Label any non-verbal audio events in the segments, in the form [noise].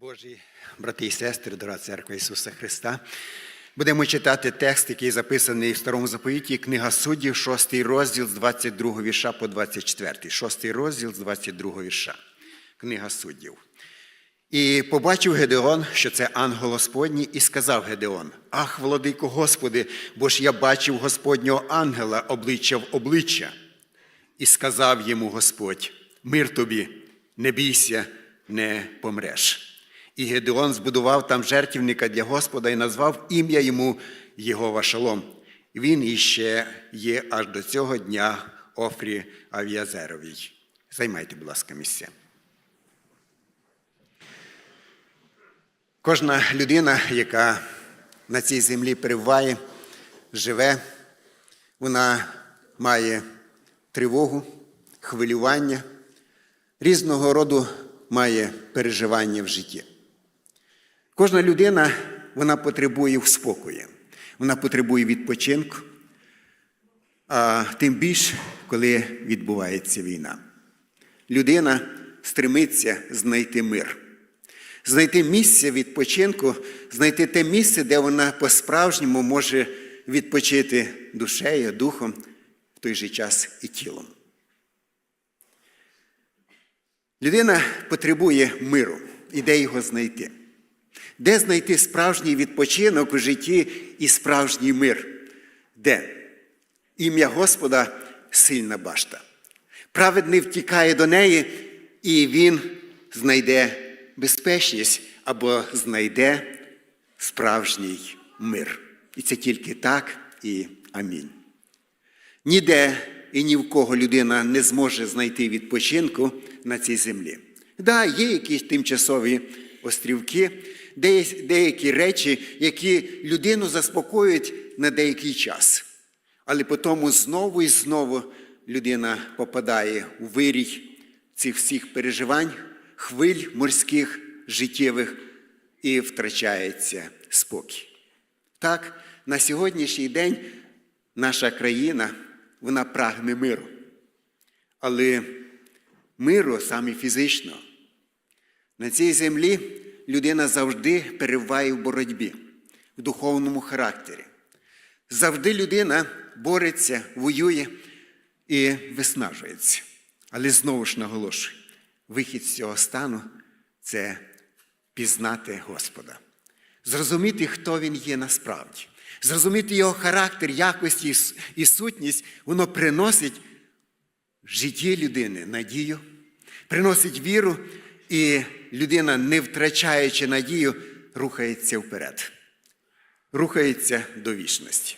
Божі брати і сестри, дорога церква Ісуса Христа. Будемо читати текст, який записаний в Старому заповіті, книга суддів, 6 розділ з 22 вірша по 24. 6 розділ з 22 вірша. Книга суддів. І побачив Гедеон, що це ангел Господній, і сказав Гедеон: Ах, владико Господи, бо ж я бачив Господнього ангела обличчя в обличчя. І сказав йому Господь: Мир тобі, не бійся, не помреш. І Гедеон збудував там жертівника для Господа і назвав ім'я йому Єгова Шалом. Він іще є аж до цього дня Офрі Авіазеровій. Займайте, будь ласка, місця. Кожна людина, яка на цій землі перебуває, живе, вона має тривогу, хвилювання, різного роду має переживання в житті. Кожна людина вона потребує в спокої, вона потребує відпочинку, а тим більше, коли відбувається війна. Людина стремиться знайти мир, знайти місце відпочинку, знайти те місце, де вона по-справжньому може відпочити душею, духом, в той же час і тілом. Людина потребує миру і де його знайти. Де знайти справжній відпочинок у житті і справжній мир? Де? Ім'я Господа сильна башта. Праведний втікає до неї, і він знайде безпечність або знайде справжній мир. І це тільки так і амінь. Ніде і ні в кого людина не зможе знайти відпочинку на цій землі. Да, є якісь тимчасові острівки, деякі речі, які людину заспокоюють на деякий час. Але потім знову і знову людина попадає у вирій цих всіх переживань, хвиль морських, життєвих і втрачається спокій. Так, на сьогоднішній день наша країна вона прагне миру. Але миру саме фізично. На цій землі людина завжди перебуває в боротьбі, в духовному характері. Завжди людина бореться, воює і виснажується. Але знову ж наголошую, вихід з цього стану це пізнати Господа, зрозуміти, хто Він є насправді, зрозуміти його характер, якості і сутність, воно приносить в житті людини надію, приносить віру, і людина, не втрачаючи надію, рухається вперед, рухається до вічності.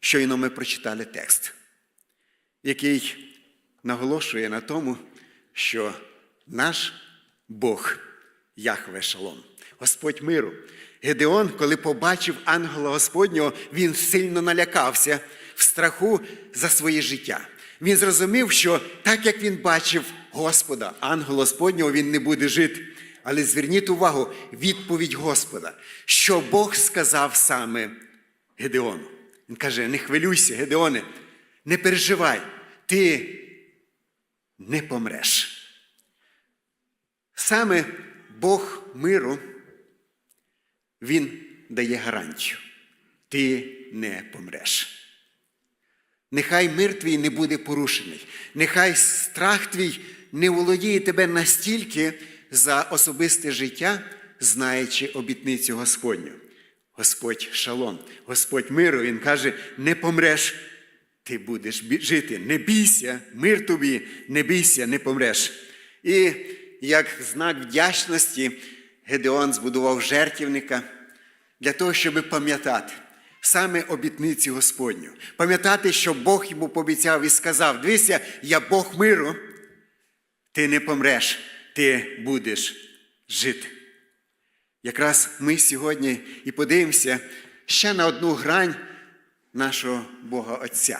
Щойно ми прочитали текст, який наголошує на тому, що наш Бог Яхве Шалом, Господь миру. Гедеон, коли побачив ангела Господнього, він сильно налякався в страху за своє життя. Він зрозумів, що так як він бачив Господа, ангела Господнього, він не буде жити. Але зверніть увагу, відповідь Господа, що Бог сказав саме Гедеону. Він каже: не хвилюйся, Гедеоне, не переживай, ти не помреш. Саме Бог миру, Він дає гарантію. Ти не помреш. Нехай мир твій не буде порушений. Нехай страх твій не володіє тебе настільки за особисте життя, знаючи обітницю Господню. Господь шалом, Господь миру, Він каже: не помреш, ти будеш жити. Не бійся, мир тобі, не бійся, не помреш. І як знак вдячності Гедеон збудував жертівника для того, щоб пам'ятати саме обітниці Господню. Пам'ятати, що Бог йому пообіцяв і сказав: Дивися, я Бог миру, ти не помреш, ти будеш жити. Якраз ми сьогодні і подивимося ще на одну грань нашого Бога Отця,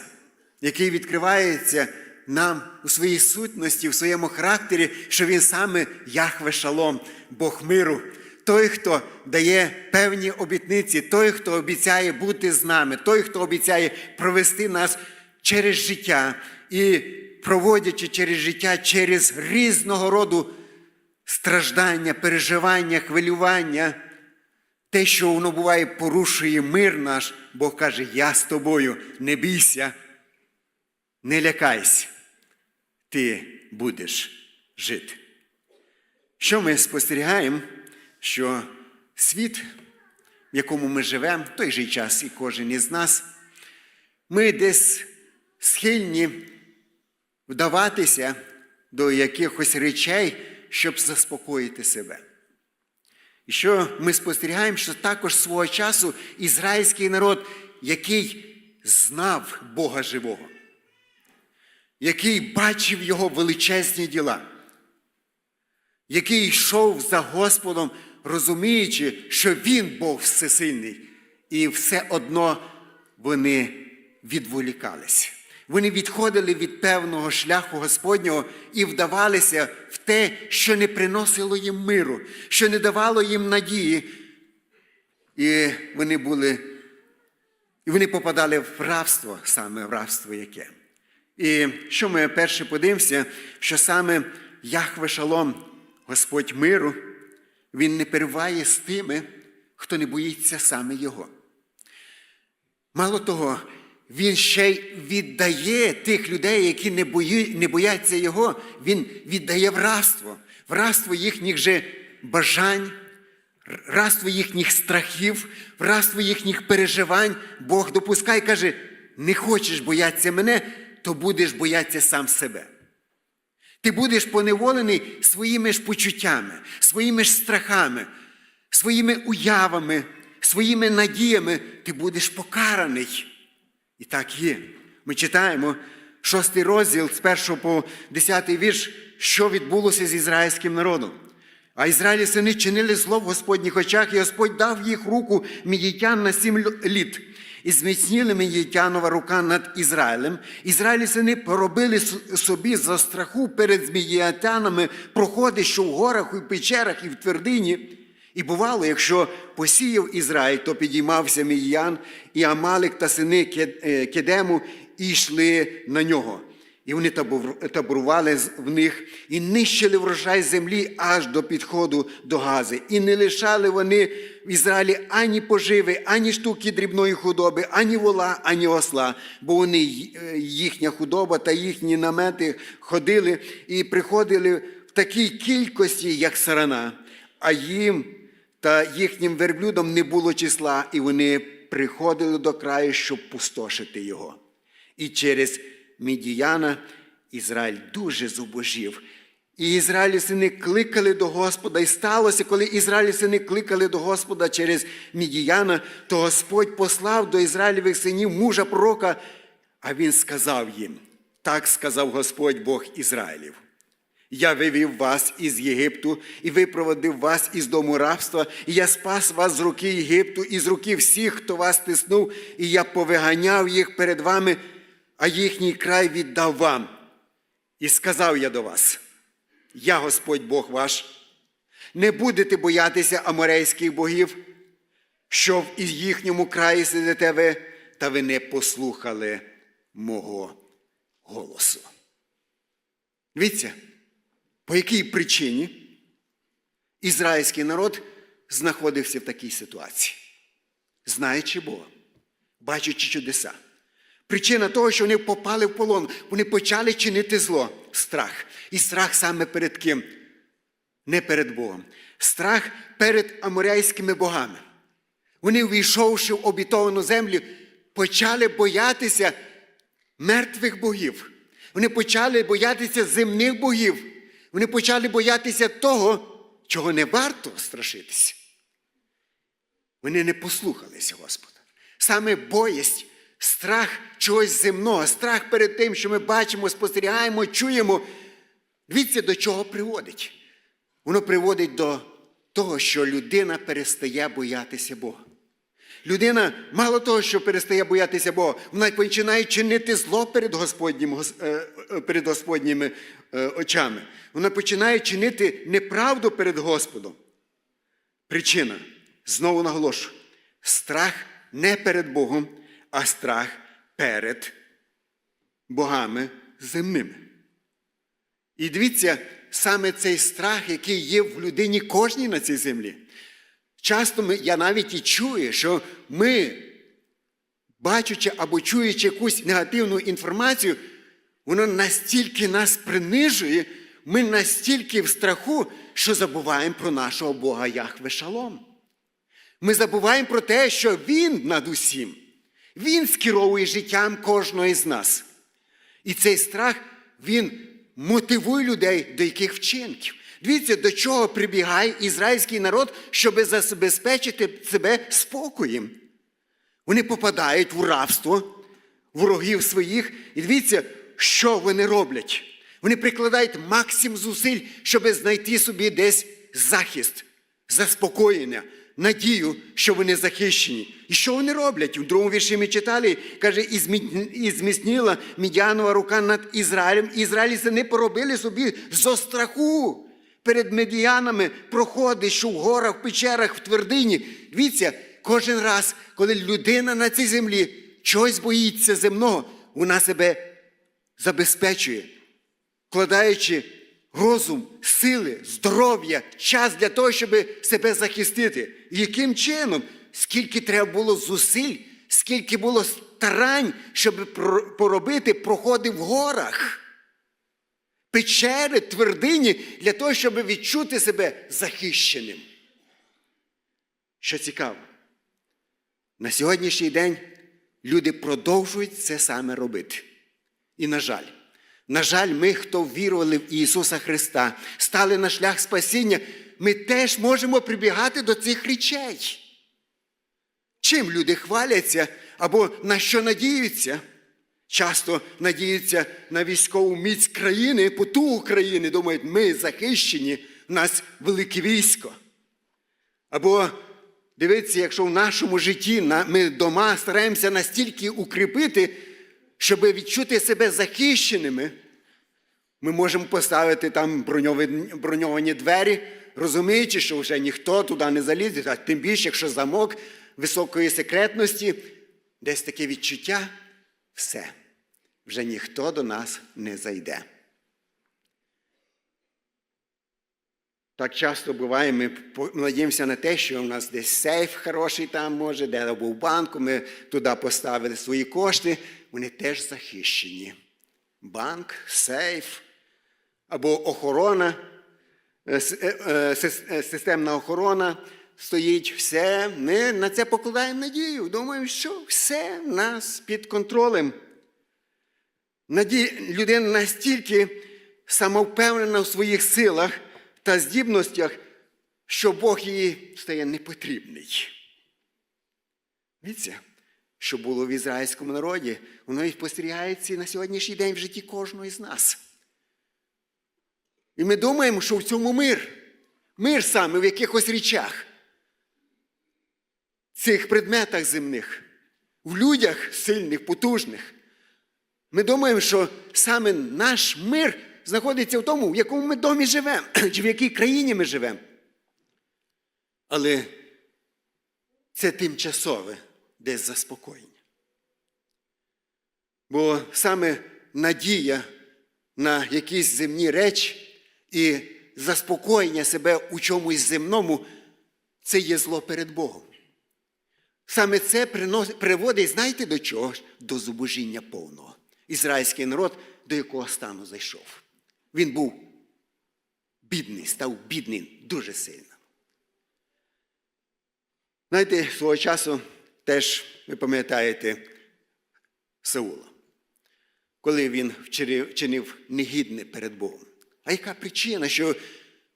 який відкривається нам у своїй сутності, в своєму характері, що Він саме Яхве Шалом, Бог миру, той, хто дає певні обітниці, той, хто обіцяє бути з нами, той, хто обіцяє провести нас через життя і проводячи через життя, через різного роду страждання, переживання, хвилювання, те, що воно буває, порушує мир наш, Бог каже, я з тобою, не бійся, не лякайся, ти будеш жити. Що ми спостерігаємо, що світ, в якому ми живемо, в той же час і кожен із нас, ми десь схильні вдаватися до якихось речей, щоб заспокоїти себе. І що ми спостерігаємо, що також свого часу ізраїльський народ, який знав Бога живого, який бачив Його величезні діла, який йшов за Господом, розуміючи, що Він Бог всесильний, і все одно вони відволікалися. Вони відходили від певного шляху Господнього і вдавалися в те, що не приносило їм миру, що не давало їм надії. І вони були, і вони попадали в рабство, саме в рабство яке. І що ми перше подивимося, що саме Яхве Шалом, Господь миру, Він не перебуває з тими, хто не боїться саме Його. Мало того, він ще й віддає тих людей, які не, бої, не бояться його, він віддає в рабство, в їхніх же бажань, рабство їхніх страхів, в їхніх переживань. Бог допускає, каже: не хочеш боятися мене, то будеш боятися сам себе. Ти будеш поневолений своїми ж почуттями, своїми ж страхами, своїми уявами, своїми надіями, ти будеш покараний. І так є. Ми читаємо шостий розділ з першого по десятий вірш, що відбулося з ізраїльським народом. А Ізраїлі сини чинили зло в Господніх очах, і Господь дав їх руку мідітян на сім літ. І зміцніли Мідітянова рука над Ізраїлем. Ізраїлі сини поробили собі за страху перед змієтянами проходи, що в горах, і в печерах, і в твердині. І бувало, якщо посіяв Ізраїль, то підіймався Мідіян, і Амалик та сини Кедему і йшли на нього. І вони таборували в них і нищили врожай землі аж до підходу до Гази. І не лишали вони в Ізраїлі ані поживи, ані штуки дрібної худоби, ані вола, ані осла, бо вони їхня худоба та їхні намети ходили і приходили в такій кількості, як сарана, а їм та їхнім верблюдам не було числа, і вони приходили до краю, щоб пустошити його. І через Мідіяна Ізраїль дуже зубожів. І Ізраїлі сини кликали до Господа. І сталося, коли Ізраїлі сини кликали до Господа через Мідіяна, то Господь послав до Ізраїльових синів мужа пророка, а він сказав їм: так сказав Господь Бог Ізраїлів. Я вивів вас із Єгипту і випроводив вас із дому рабства, і я спас вас з руки Єгипту і з руки всіх, хто вас тиснув, і я повиганяв їх перед вами, а їхній край віддав вам. І сказав я до вас: Я Господь Бог ваш, не будете боятися аморейських богів, що в їхньому краї сидите ви, та ви не послухали мого голосу. Дивіться, по якій причині ізраїльський народ знаходився в такій ситуації, знаючи Бога, бачачи чудеса. Причина того, що вони попали в полон, вони почали чинити зло, страх. І страх саме перед ким? Не перед Богом. Страх перед аморяйськими богами. Вони, увійшовши в обітовану землю, почали боятися мертвих богів. Вони почали боятися земних богів. Вони почали боятися того, чого не варто страшитися. Вони не послухалися Господа. Саме боязнь, страх чогось земного, страх перед тим, що ми бачимо, спостерігаємо, чуємо. Дивіться, до чого приводить. Воно приводить до того, що людина перестає боятися Бога. Людина, мало того, що перестає боятися Бога, вона починає чинити зло перед Господнім, перед Господніми очами. Вона починає чинити неправду перед Господом. Причина, знову наголошую, страх не перед Богом, а страх перед богами земними. І дивіться, саме цей страх, який є в людині кожній на цій землі. Часто ми, я навіть і чую, що ми, бачучи або чуючи якусь негативну інформацію, воно настільки нас принижує, ми настільки в страху, що забуваємо про нашого Бога Яхве Шалом. Ми забуваємо про те, що Він над усім. Він скеровує життям кожного із нас. І цей страх, він мотивує людей до яких вчинків. Дивіться, до чого прибігає ізраїльський народ, щоб забезпечити себе спокоєм. Вони попадають в рабство ворогів своїх. І дивіться, що вони роблять. Вони прикладають максимум зусиль, щоб знайти собі десь захист, заспокоєння, надію, що вони захищені. І що вони роблять? У другому вірші ми читали, каже, «І зміцніла Мідянова рука над Ізраїлем. Ізраїльці не поробили собі зо страху перед медіянами проходи, що в горах, в печерах, в твердині. Дивіться, кожен раз, коли людина на цій землі чогось боїться земного, вона себе забезпечує, вкладаючи розум, сили, здоров'я, час для того, щоб себе захистити. Яким чином? Скільки треба було зусиль, скільки було старань, щоб поробити проходи в горах, печери, твердині, для того, щоб відчути себе захищеним. Що цікаво, на сьогоднішній день люди продовжують це саме робити. І, на жаль, на жаль, ми, хто вірували в Ісуса Христа, стали на шлях спасіння, ми теж можемо прибігати до цих речей. Чим люди хваляться або на що надіються? Часто надіються на військову міць країни, потугу країни, думають, ми захищені, в нас велике військо. Або дивіться, якщо в нашому житті ми дома стараємося настільки укріпити, щоб відчути себе захищеними, ми можемо поставити там броньовані двері, розуміючи, що вже ніхто туди не залізе, а тим більше, якщо замок високої секретності, десь таке відчуття, все, вже ніхто до нас не зайде. Так часто буває, ми надіємося на те, що у нас десь сейф хороший там може, де або в банку, ми туди поставили свої кошти, вони теж захищені. Банк, сейф або охорона, е, е, е, системна охорона стоїть, все. Ми на це покладаємо надію. Думаємо, що все нас під контролем. Наді... Людина настільки самовпевнена в своїх силах та здібностях, що Бог їй стає непотрібний. Дивіться, що було в ізраїльському народі, воно і спостерігається на сьогоднішній день в житті кожного із нас. І ми думаємо, що в цьому мир. Мир саме в якихось речах, цих предметах земних, в людях сильних, потужних. Ми думаємо, що саме наш мир знаходиться в тому, в якому ми домі живемо, [clears throat] чи в якій країні ми живемо. Але це тимчасове десь заспокоєння. Бо саме надія на якісь земні речі і заспокоєння себе у чомусь земному це є зло перед Богом. Саме це приводить, знаєте до чого? До зубожіння повного. Ізраїльський народ, до якого стану зайшов. Він був бідний, став бідним дуже сильно. Знаєте, свого часу теж ви пам'ятаєте Саула, коли він вчинив негідне перед Богом. А яка причина, що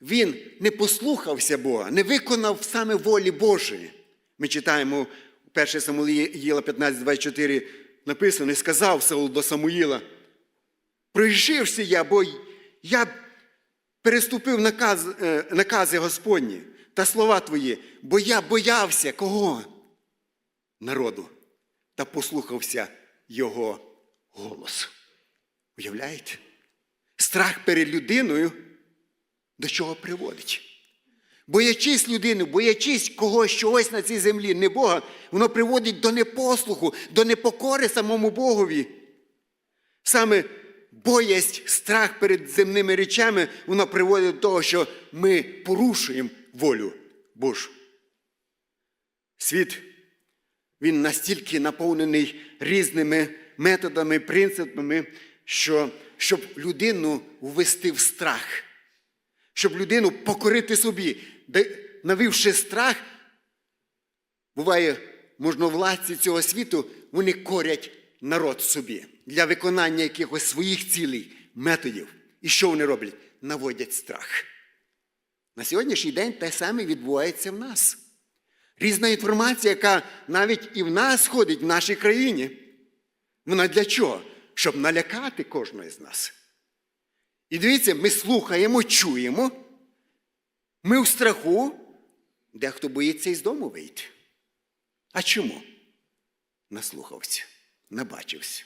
він не послухався Бога, не виконав саме волі Божої? Ми читаємо у 1 Самуїла 15.24 написано, і сказав Саул до Самуїла, прижився я, бо я переступив наказ, е, накази Господні та слова твої, бо я боявся кого? Народу, та послухався його голос. Уявляєте? Страх перед людиною до чого приводить? Боячись людини, боячись когось чогось на цій землі, не Бога, воно приводить до непослуху, до непокори самому Богові. Саме боязнь, страх перед земними речами, воно приводить до того, що ми порушуємо волю Божу. Світ він настільки наповнений різними методами, принципами, що щоб людину ввести в страх, щоб людину покорити собі, навівши страх, буває, можновладці цього світу, вони корять народ собі для виконання якихось своїх цілей, методів. І що вони роблять? Наводять страх. На сьогоднішній день те саме відбувається в нас. Різна інформація, яка навіть і в нас ходить в нашій країні. Вона для чого? Щоб налякати кожного з нас. І дивіться, ми слухаємо, чуємо, ми в страху, дехто боїться із дому вийти. А чому? Наслухався, набачився.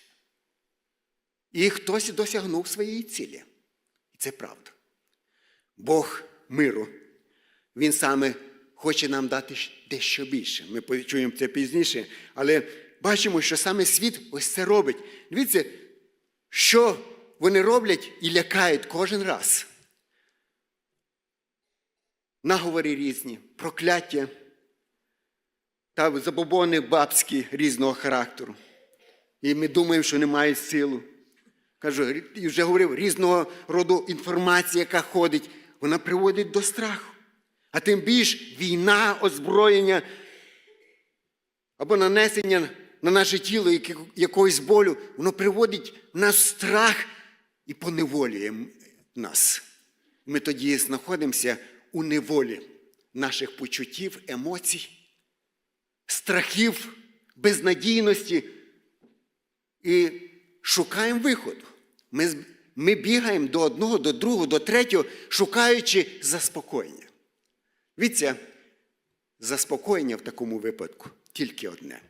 І хтось досягнув своєї цілі. І це правда. Бог миру, Він саме хоче нам дати дещо більше. Ми почуємо це пізніше, але бачимо, що саме світ ось це робить. Дивіться, що вони роблять і лякають кожен раз. Наговори різні, прокляття та забобони бабські різного характеру. І ми думаємо, що не мають силу. Кажу, і вже говорив, різного роду інформація, яка ходить, вона приводить до страху. А тим більш війна, озброєння або нанесення на наше тіло якогось болю, воно приводить нас в страх і поневолює нас. Ми тоді знаходимося у неволі наших почуттів, емоцій, страхів, безнадійності і шукаємо виходу. Ми, ми бігаємо до одного, до другого, до третього, шукаючи заспокоєння. Віться, заспокоєння в такому випадку тільки одне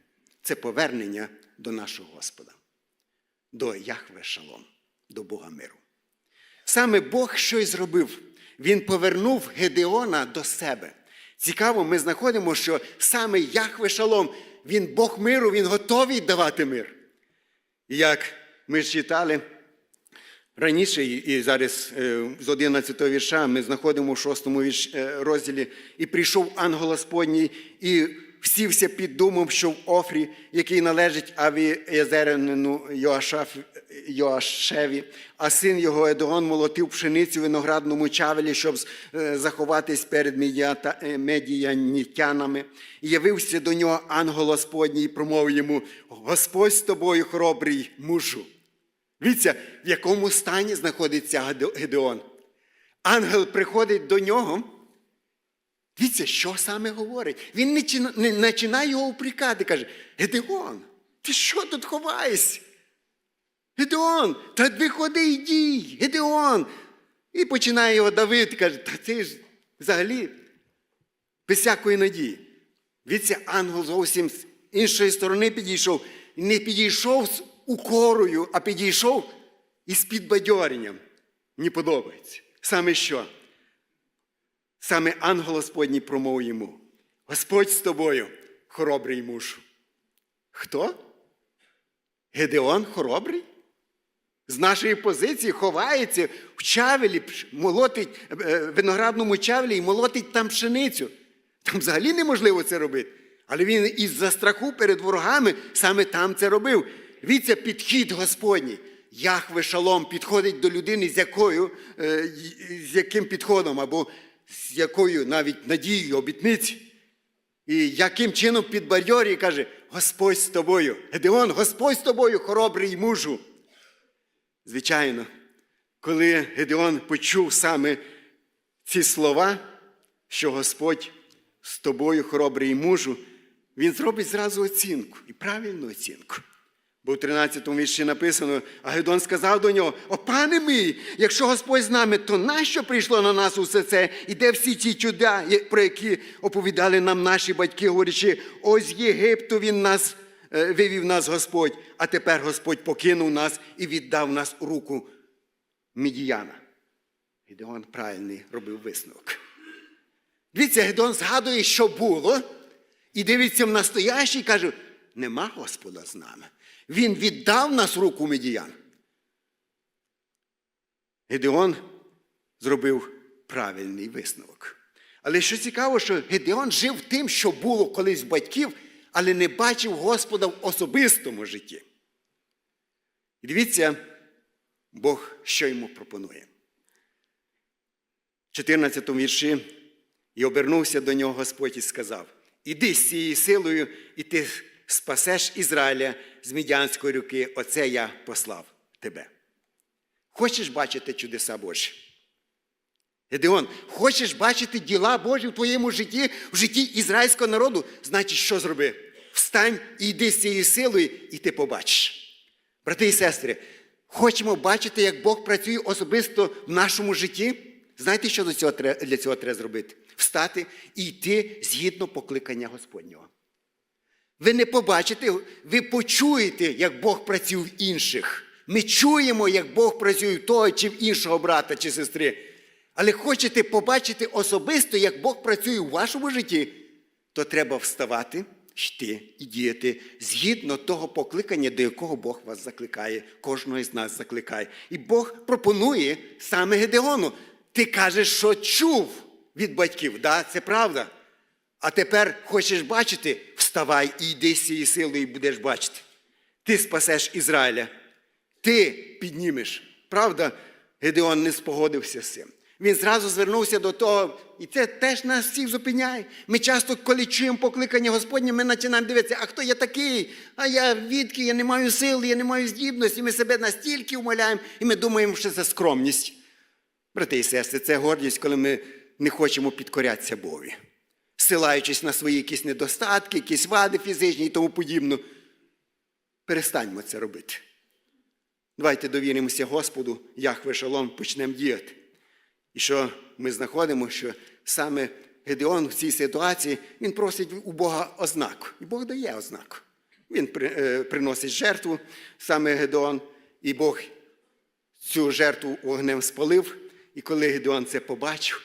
це повернення до нашого Господа, до Яхве Шалом, до Бога миру. Саме Бог щось зробив. Він повернув Гедеона до себе. Цікаво, ми знаходимо, що саме Яхве Шалом, він Бог миру, він готовий давати мир. Як ми читали раніше, і зараз е, з 11 вірша ми знаходимо в 6 е, розділі, і прийшов ангел Господній, і всівся під думом, що в Офрі, який належить Авієзеринину Йоашеві, а син його Едогон молотив пшеницю в виноградному чавелі, щоб е, заховатись перед медіянітянами. І явився до нього ангел Господній і промовив йому: Господь з тобою, хоробрий мужу. Дивіться, в якому стані знаходиться Гедеон. Ангел приходить до нього. Дивіться, що саме говорить? Він не починає його упрекати, каже: Гедеон, ти що тут ховаєшся? Гедеон, та виходи і дій, Гедеон. І починає його давити, каже, та ти ж взагалі без всякої надії. Дивіться, ангел зовсім з іншої сторони підійшов. Не підійшов з укорою, а підійшов із підбадьоренням. Мені подобається. Саме що? Саме ангел Господній промовив йому. Господь з тобою, хоробрий муж. Хто? Гедеон хоробрий? З нашої позиції ховається в чавелі, молотить е, виноградному чавелі і молотить там пшеницю. Там взагалі неможливо це робити. Але він із-за страху перед ворогами саме там це робив. Віться підхід Господній. Яхве Шалом підходить до людини, з якою, е, з яким підходом, або з якою навіть надією, обітниці. І яким чином підбадьорює каже, Господь з тобою. Гедеон, Господь з тобою, хоробрий мужу. Звичайно, коли Гедеон почув саме ці слова, що Господь з тобою, хоробрий мужу, він зробить зразу оцінку і правильну оцінку. Бо в 13 му вірші написано, а Гедон сказав до нього: О, пане мій, якщо Господь з нами, то нащо прийшло на нас усе це? І де всі ті чуда, про які оповідали нам наші батьки, говорячи, ось Єгипту він нас е, вивів нас Господь, а тепер Господь покинув нас і віддав нас у руку Мідіяна. Гедеон правильний робив висновок. Дивіться, Гедон згадує, що було, і дивиться в настоящий і каже, нема Господа з нами. Він віддав нас руку медіян. Гедеон зробив правильний висновок. Але що цікаво, що Гедеон жив тим, що було колись батьків, але не бачив Господа в особистому житті. І дивіться, Бог що йому пропонує. В 14 вірші і обернувся до нього Господь і сказав: Іди з цією силою, і ти спасеш Ізраїля з мідянської руки, оце я послав тебе. Хочеш бачити чудеса Божі? Гедеон, хочеш бачити діла Божі в твоєму житті, в житті ізраїльського народу? Значить, що зроби? Встань і йди з цією силою, і ти побачиш. Брати і сестри, хочемо бачити, як Бог працює особисто в нашому житті. Знаєте, що для цього треба зробити? Встати і йти згідно покликання Господнього. Ви не побачите, ви почуєте, як Бог працює в інших. Ми чуємо, як Бог працює в того чи в іншого брата чи сестри. Але хочете побачити особисто, як Бог працює у вашому житті, то треба вставати, йти і діяти згідно того покликання, до якого Бог вас закликає, кожного з нас закликає. І Бог пропонує саме Гедеону. Ти кажеш, що чув від батьків. Да, це правда. А тепер хочеш бачити, вставай і йди з цією силою і будеш бачити. Ти спасеш Ізраїля. Ти піднімеш. Правда, Гедеон не спогодився з цим. Він зразу звернувся до того, і це теж нас всіх зупиняє. Ми часто, коли чуємо покликання Господнє, ми починаємо дивитися, а хто я такий? А я відки, я не маю сили, я не маю здібності. Ми себе настільки умоляємо, і ми думаємо, що це скромність. Брати і сестри, це гордість, коли ми не хочемо підкорятися Богові, силаючись на свої якісь недостатки, якісь вади фізичні і тому подібне. Перестаньмо це робити. Давайте довіримося Господу, Яхве Шалом, почнемо діяти. І що ми знаходимо, що саме Гедеон в цій ситуації він просить у Бога ознаку. І Бог дає ознаку. Він е, приносить жертву, саме Гедеон, і Бог цю жертву вогнем спалив. І коли Гедеон це побачив,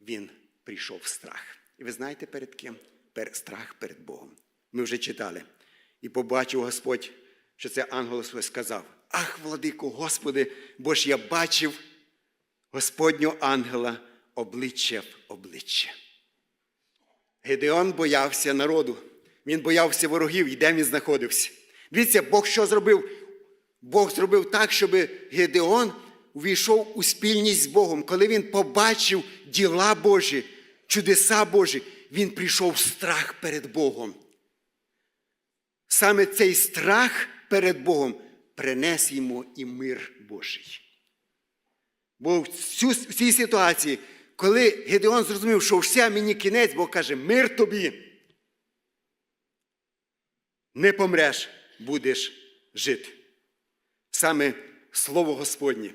він прийшов в страх. І ви знаєте перед ким? Страх перед Богом. Ми вже читали. І побачив Господь, що це ангел сказав: Ах, владико, Господи, бо ж я бачив Господнього ангела обличчя в обличчя. Гедеон боявся народу, він боявся ворогів, і де він знаходився. Дивіться, Бог що зробив? Бог зробив так, щоб Гедеон увійшов у спільність з Богом. Коли він побачив діла Божі, чудеса Божі, він прийшов в страх перед Богом. Саме цей страх перед Богом принес йому і мир Божий. Бо в, цій ситуації, коли Гедеон зрозумів, що все мені кінець, Бог каже, мир тобі. Не помреш, будеш жити. Саме Слово Господнє,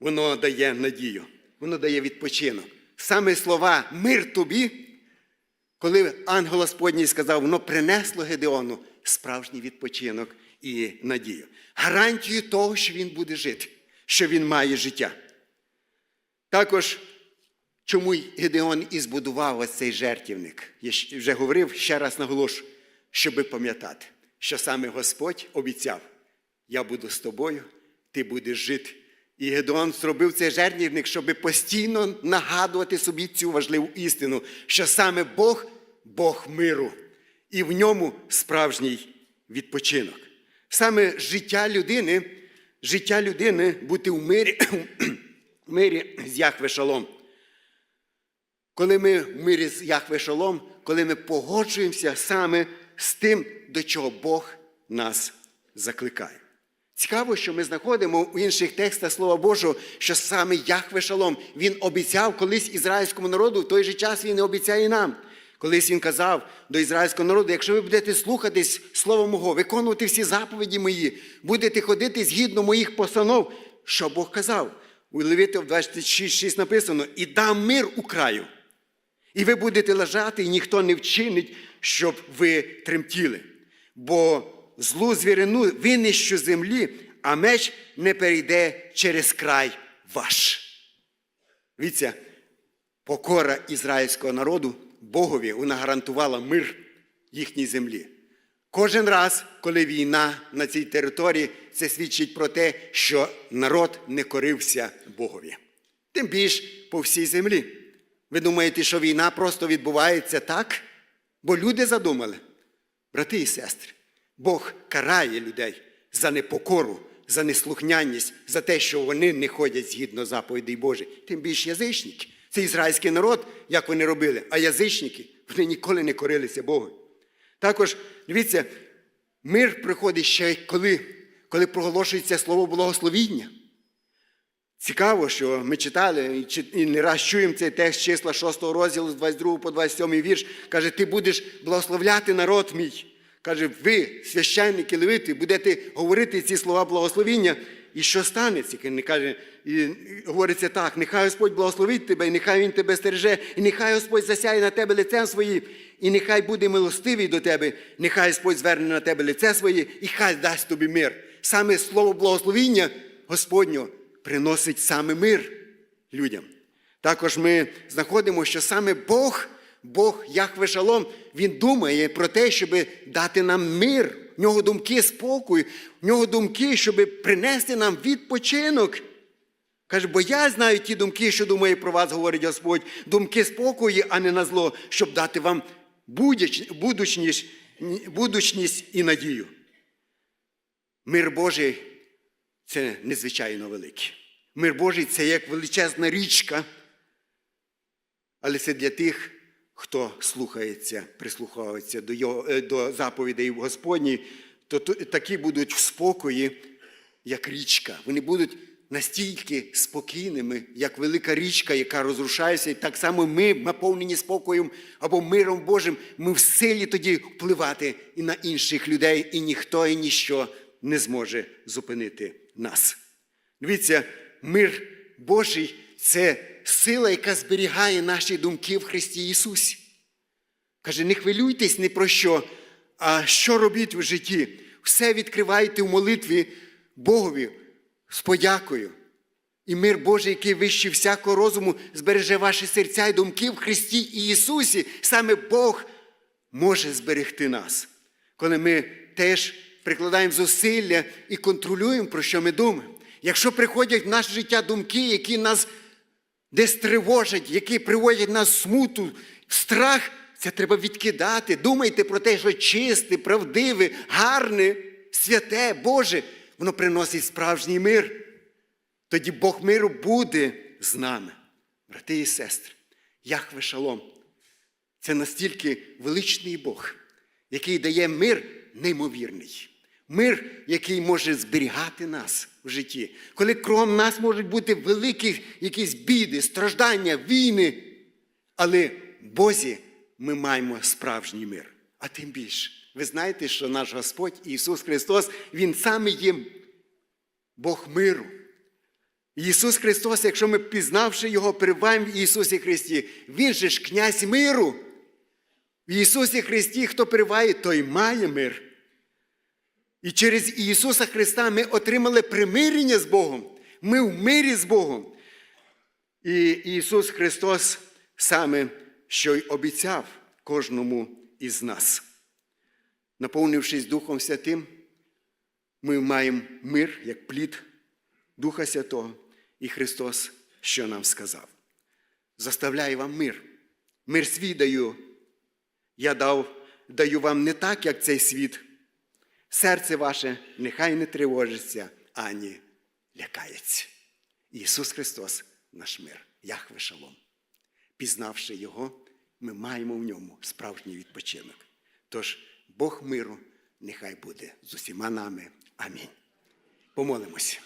воно дає надію, воно дає відпочинок. Саме слова мир тобі, коли ангел Господній сказав, воно принесло Гедеону справжній відпочинок і надію. Гарантію того, що він буде жити, що він має життя. Також, чому Гедеон і збудував ось цей жертівник? Я вже говорив, ще раз наголошу, щоби пам'ятати, що саме Господь обіцяв: я буду з тобою, ти будеш жити. І Гедеон зробив цей жертвівник, щоб постійно нагадувати собі цю важливу істину, що саме Бог Бог миру, і в ньому справжній відпочинок. Саме життя людини, життя людини бути в мирі, [clears throat] в мирі з Яхве Шалом. Коли ми в мирі з Яхве Шалом, коли ми погоджуємося саме з тим, до чого Бог нас закликає. Цікаво, що ми знаходимо у інших текстах Слова Божого, що саме Яхве Шалом, він обіцяв колись ізраїльському народу, в той же час він не обіцяє нам. Колись він казав до ізраїльського народу, якщо ви будете слухатись Слово Мого, виконувати всі заповіді мої, будете ходити згідно моїх постанов, що Бог казав. У Левитів 26.6 написано: і дам мир у краю. І ви будете лежати, і ніхто не вчинить, щоб ви тремтіли. Бо злу звірину винищу землі, а меч не перейде через край ваш. Віться, покора ізраїльського народу Богові вона гарантувала мир їхній землі. Кожен раз, коли війна на цій території, це свідчить про те, що народ не корився Богові. Тим більш по всій землі. Ви думаєте, що війна просто відбувається так? Бо люди задумали. Брати і сестри, Бог карає людей за непокору, за неслухняність, за те, що вони не ходять згідно заповідей Божих. Тим більш язичники. Це ізраїльський народ, як вони робили, а язичники вони ніколи не корилися Богу. Також, дивіться, мир приходить ще коли, коли проголошується слово благословіння. Цікаво, що ми читали і не раз чуємо цей текст числа 6 розділу з 22 по 27 вірш. Каже, ти будеш благословляти народ мій. Каже, ви, священники, левити, будете говорити ці слова благословіння. І що станеться? Не каже, і говориться так: нехай Господь благословить тебе, і нехай Він тебе стереже, і нехай Господь засяє на тебе лицем своїм, і нехай буде милостивий до тебе, нехай Господь зверне на тебе лице своє, і хай дасть тобі мир. Саме слово благословіння Господнього приносить саме мир людям. Також ми знаходимо, що саме Бог, Бог Яхве Шалом, Він думає про те, щоб дати нам мир. В нього думки спокою, в нього думки, щоб принести нам відпочинок. Каже, бо я знаю ті думки, що думає про вас, говорить Господь, думки спокою, а не на зло, щоб дати вам будучність, і надію. Мир Божий це незвичайно великий. Мир Божий це як величезна річка, але це для тих, хто слухається, прислухається до, його, е, до заповідей Господні, то такі будуть в спокої, як річка. Вони будуть настільки спокійними, як велика річка, яка розрушається. І так само ми, наповнені спокоєм або миром Божим, ми в силі тоді впливати і на інших людей, і ніхто і ніщо не зможе зупинити нас. Дивіться, мир Божий це сила, яка зберігає наші думки в Христі Ісусі. Каже, не хвилюйтесь ні про що, а що робіть в житті. Все відкривайте в молитві Богові з подякою. І мир Божий, який вищий всякого розуму, збереже ваші серця і думки в Христі і Ісусі. Саме Бог може зберегти нас, коли ми теж прикладаємо зусилля і контролюємо, про що ми думаємо. Якщо приходять в наше життя думки, які нас десь тривожать, які приводять нас смуту, страх, це треба відкидати. Думайте про те, що чисте, правдиве, гарне, святе, Боже, воно приносить справжній мир. Тоді Бог миру буде з нами, брати і сестри. Яхве Шалом. Це настільки величний Бог, який дає мир неймовірний. Мир, який може зберігати нас в житті. Коли кругом нас можуть бути великі якісь біди, страждання, війни. Але Бозі ми маємо справжній мир. А тим більше, ви знаєте, що наш Господь Ісус Христос, Він саме є Бог миру. Ісус Христос, якщо ми пізнавши Його, перебуваємо в Ісусі Христі, Він же ж князь миру. В Ісусі Христі, хто перебуває, той має мир. І через Ісуса Христа ми отримали примирення з Богом. Ми в мирі з Богом. І Ісус Христос саме що й обіцяв кожному із нас. Наповнившись Духом Святим, ми маємо мир як плід Духа Святого, і Христос, що нам сказав. Заставляю вам мир. Мир свій даю. Я дав, даю вам не так, як цей світ. Серце ваше нехай не тривожиться, ані лякається. Ісус Христос наш мир, Яхве Шалом. Пізнавши Його, ми маємо в ньому справжній відпочинок. Тож Бог миру нехай буде з усіма нами. Амінь. Помолимося.